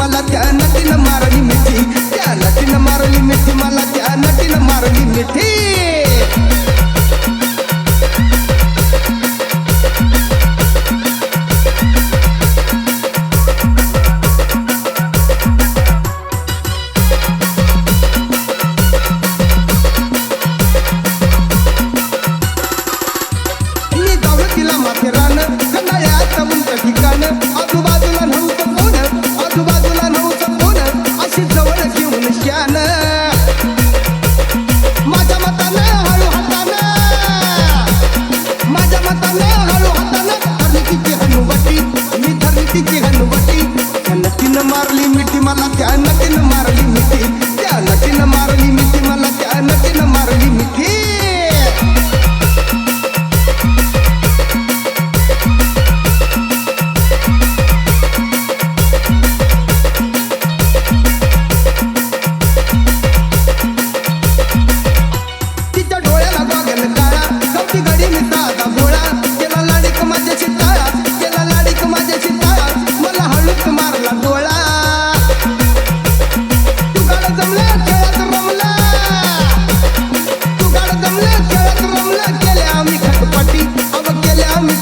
मला त्या नटीनं मारली मिठी. त्या नटीनं मारली मिठी मला त्या नटीनं मारली मिठी. आजूबाजू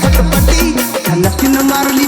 ಕಟ್ಟಪಟ್ಟಿ. ಕನಸಿನ ಮರಲಿ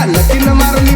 ಲಕ್ಕಿನ ಮಾರಲಿ